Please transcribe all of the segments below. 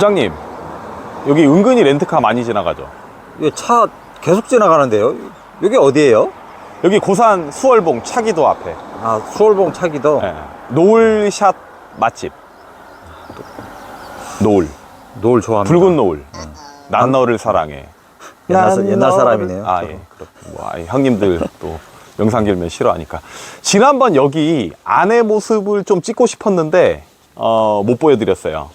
부장님, 여기 은근히 렌트카 많이 지나가죠? 이차 계속 지나가는데요. 여기 어디예요? 여기 고산 수월봉 차기도 앞에 아, 수월봉 차기도 예, 노을샷 맛집. 노을, 노을 좋아합니다. 붉은 노을. 난 너를 사랑해. 옛날 옛날 너를- 사람이네요. 아, 예. 아이, 형님들 또 영상 길면 싫어하니까. 지난번 여기 안의 모습을 좀 찍고 싶었는데, 어, 못 보여드렸어요.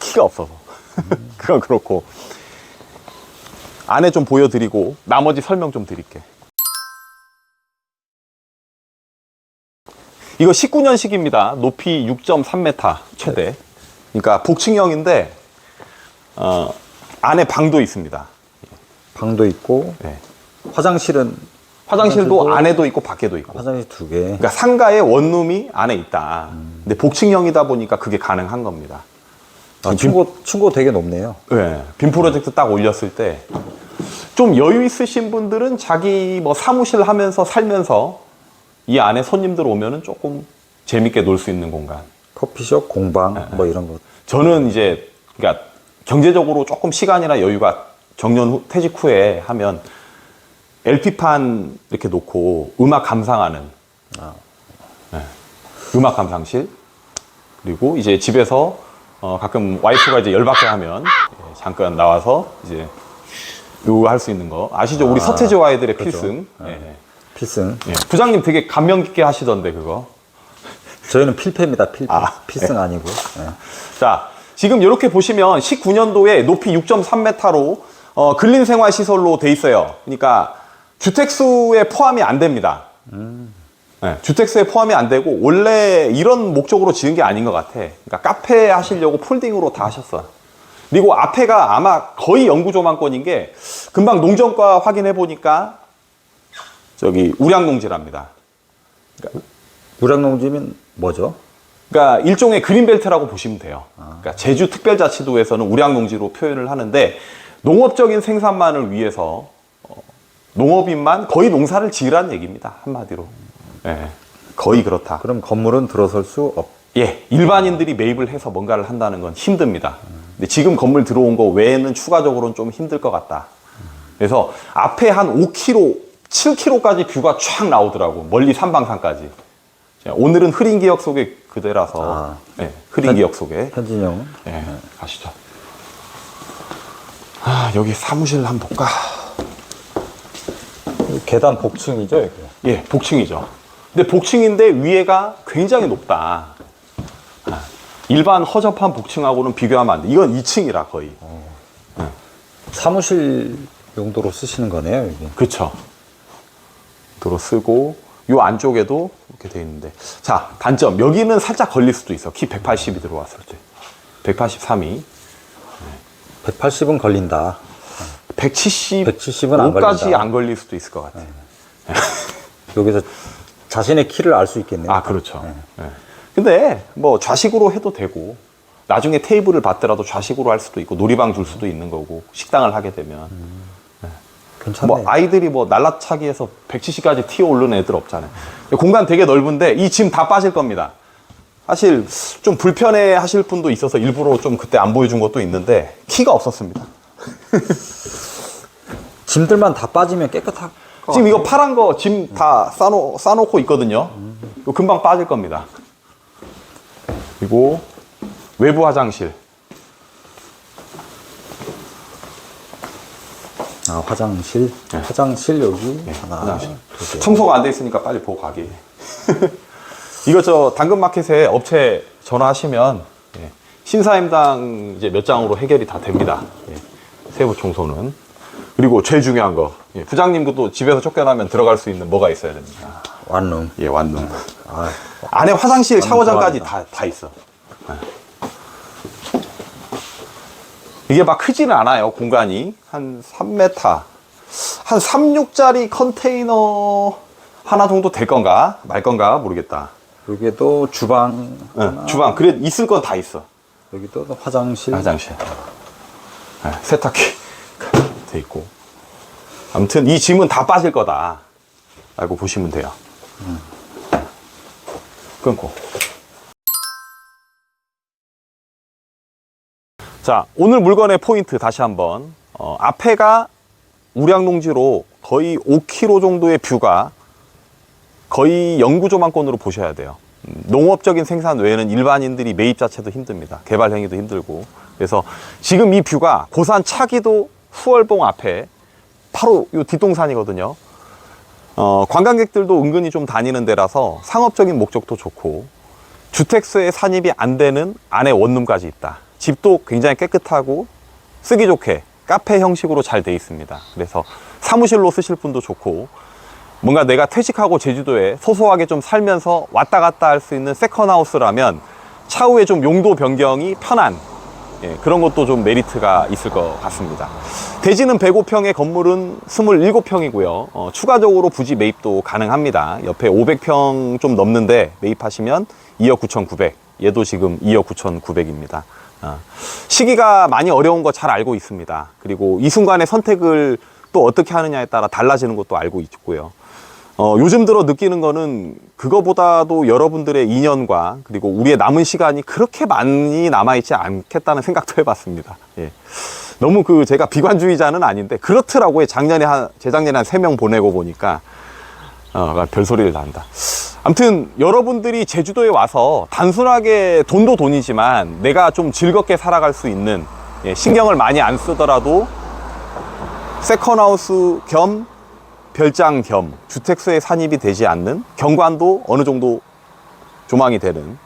키가 없어서. 그건 그렇고. 안에 좀 보여드리고, 나머지 설명 좀 드릴게. 이거 19년식입니다. 높이 6.3m 최대. 그러니까 복층형인데, 어, 안에 방도 있습니다. 방도 있고 네. 화장실은 화장실도 화장실도- 안에도 있고 밖에도 있고. 화장실 두 개. 그러니까 상가에 원룸이 안에 있다. 근데 복층형이다 보니까 그게 가능한 겁니다. 아, 층고 층고 되게 높네요. 네. 빔 프로젝트 딱 올렸을 때 좀 여유 있으신 분들은 자기 뭐 사무실 하면서 살면서 이 안에 손님들 오면은 조금 재밌게 놀 수 있는 공간. 커피숍, 공방 뭐 이런 거. 저는 이제 그러니까 경제적으로 조금 시간이나 여유가 정년 후, 퇴직 후에 하면 LP판 이렇게 놓고 음악 감상하는 네. 음악 감상실 그리고 이제 집에서 어, 가끔 와이프가 이제 열받게 하면 예, 잠깐 나와서 이제 요거 할수 있는 거 아시죠? 우리 아, 서태지와 아이들의 그렇죠. 필승. 예, 예. 필승. 예. 부장님 되게 감명 깊게 하시던데 그거. 저희는 필패입니다. 필패. 아, 필승 아니고. 네. 자, 지금 이렇게 보시면 19년도에 높이 6.3m로 어, 근린 생활 시설로 돼 있어요. 그러니까 주택수에 포함이 안 됩니다. 네, 주택수에 포함이 안 되고 원래 이런 목적으로 지은 게 아닌 것 같아. 그러니까 카페 하시려고 폴딩으로 다 하셨어. 그리고 앞에가 아마 거의 영구조망권인 게 금방 농정과 확인해 보니까 저기 우량농지랍니다. 우량농지면 뭐죠? 그러니까 일종의 그린벨트라고 보시면 돼요. 그러니까 제주 특별자치도에서는 우량농지로 표현을 하는데 농업적인 생산만을 위해서 어, 농업인만 거의 농사를 지으라는 얘기입니다. 한마디로. 예, 거의 그렇다. 그럼 건물은 들어설 수 없. 예, 일반인들이 매입을 해서 뭔가를 한다는 건 힘듭니다. 근데 지금 건물 들어온 거 외에는 추가적으로는 좀 힘들 것 같다. 그래서 앞에 한 5km, 7km까지 뷰가 쫙 나오더라고. 멀리 삼방산까지. 자, 오늘은 흐린 기억 속에 그대라서. 아. 예, 흐린 기억 속에. 현진영. 예, 가시죠. 아, 여기 사무실 한번 볼까? 계단 복층이죠, 여기. 예, 복층이죠. 근데 복층인데 위에가 굉장히 높다. 아, 일반 허접한 복층하고는 비교하면 안 돼. 이건 2층이라 거의. 사무실 용도로 쓰시는 거네요, 여기. 그쵸. 도로 쓰고, 요 안쪽에도 이렇게 돼 있는데. 자, 단점. 여기는 살짝 걸릴 수도 있어. 키 180이 들어왔을 때. 183이. 180은 걸린다. 170. 170은안 까지 걸린다. 안 걸릴 수도 있을 것 같아. 여기서 자신의 키를 알 수 있겠네요. 아, 그렇죠. 예. 근데 뭐 좌식으로 해도 되고, 나중에 테이블을 받더라도 좌식으로 할 수도 있고, 놀이방 둘 수도 있는 거고, 식당을 하게 되면. 괜찮네. 뭐 아이들이 뭐 날라차기해서 170까지 튀어 오르는 애들 없잖아요. 공간 되게 넓은데 이 짐 다 빠질 겁니다. 사실 좀 불편해 하실 분도 있어서 일부러 좀 그때 안 보여준 것도 있는데 키가 없었습니다. 짐들만 다 빠지면 깨끗할 것 지금 이거 파란 거 짐 다 싸놓, 싸놓고 있거든요. 이거 금방 빠질 겁니다. 그리고 외부 화장실. 아, 화장실. 화장실 여기 하나, 네. 화장실. 두 개. 청소가 안 돼 있으니까 빨리 보고 가게. 이거 저 당근마켓에 업체 전화하시면 예, 신사임당 이제 몇 장으로 해결이 다 됩니다. 예, 세부 청소는. 그리고 제일 중요한 거 예, 부장님도 또 집에서 쫓겨나면 들어갈 수 있는 뭐가 있어야 됩니다. 완룸. 예, 완룸. 아, 안에 화장실, 샤워장까지. 다, 다 있어. 예. 이게 막 크지는 않아요, 공간이. 한 3m. 한 36짜리 컨테이너 하나 정도 될 건가? 말 건가? 모르겠다. 여기도 주방. 예, 하나, 주방. 그래, 있을 건 다 있어. 여기도 화장실. 화장실. 예, 세탁기 돼 있고. 아무튼 이 짐은 다 빠질 거다. 라고 보시면 돼요. 끊고. 자, 오늘 물건의 포인트 다시 한번. 어, 앞에가 우량농지로 거의 5km 정도의 뷰가 거의 영구조망권으로 보셔야 돼요. 음, 농업적인 생산 외에는 일반인들이 매입 자체도 힘듭니다. 개발 행위도 힘들고. 그래서 지금 이 뷰가 고산 차기도 수월봉 앞에 바로 이 뒷동산이거든요. 어, 관광객들도 은근히 좀 다니는 데라서 상업적인 목적도 좋고 주택수에 산입이 안 되는 안에 원룸까지 있다. 집도 굉장히 깨끗하고 쓰기 좋게 카페 형식으로 잘 돼 있습니다. 그래서 사무실로 쓰실 분도 좋고 뭔가 내가 퇴직하고 제주도에 소소하게 좀 살면서 왔다 갔다 할 수 있는 세컨하우스라면 차후에 좀 용도 변경이 편한 예, 그런 것도 좀 메리트가 있을 것 같습니다. 대지는 105평의 건물은 27평이고요. 어, 추가적으로 부지 매입도 가능합니다. 옆에 500평 좀 넘는데 매입하시면 2억 9,900. 얘도 지금 2억 9,900입니다. 어, 시기가 많이 어려운 거 잘 알고 있습니다. 그리고 이 순간의 선택을 또 어떻게 하느냐에 따라 달라지는 것도 알고 있고요. 어, 요즘 들어 느끼는 거는 그거보다도 여러분들의 인연과 그리고 우리의 남은 시간이 그렇게 많이 남아있지 않겠다는 생각도 해봤습니다. 예. 너무 그 제가 비관주의자는 아닌데 그렇더라고요. 작년에 한, 재작년에 한 세 명 보내고 보니까 어, 별소리를 난다. 아무튼 여러분들이 제주도에 와서 단순하게 돈도 돈이지만 내가 좀 즐겁게 살아갈 수 있는 예, 신경을 많이 안 쓰더라도 세컨하우스 겸 별장 겸 주택수에 산입이 되지 않는 경관도 어느 정도 조망이 되는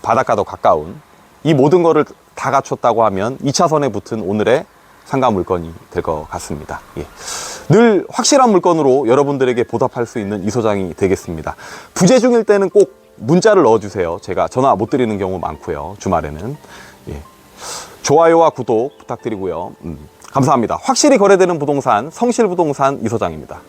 바닷가도 가까운 이 모든 거를 다 갖췄다고 하면 2차선에 붙은 오늘의 상가 물건이 될 것 같습니다. 예. 늘 확실한 물건으로 여러분들에게 보답할 수 있는 이 소장이 되겠습니다. 부재 중일 때는 꼭 문자를 넣어주세요. 제가 전화 못 드리는 경우 많고요. 주말에는. 예. 좋아요와 구독 부탁드리고요. 음, 감사합니다. 확실히 거래되는 부동산 성실부동산 이 소장입니다.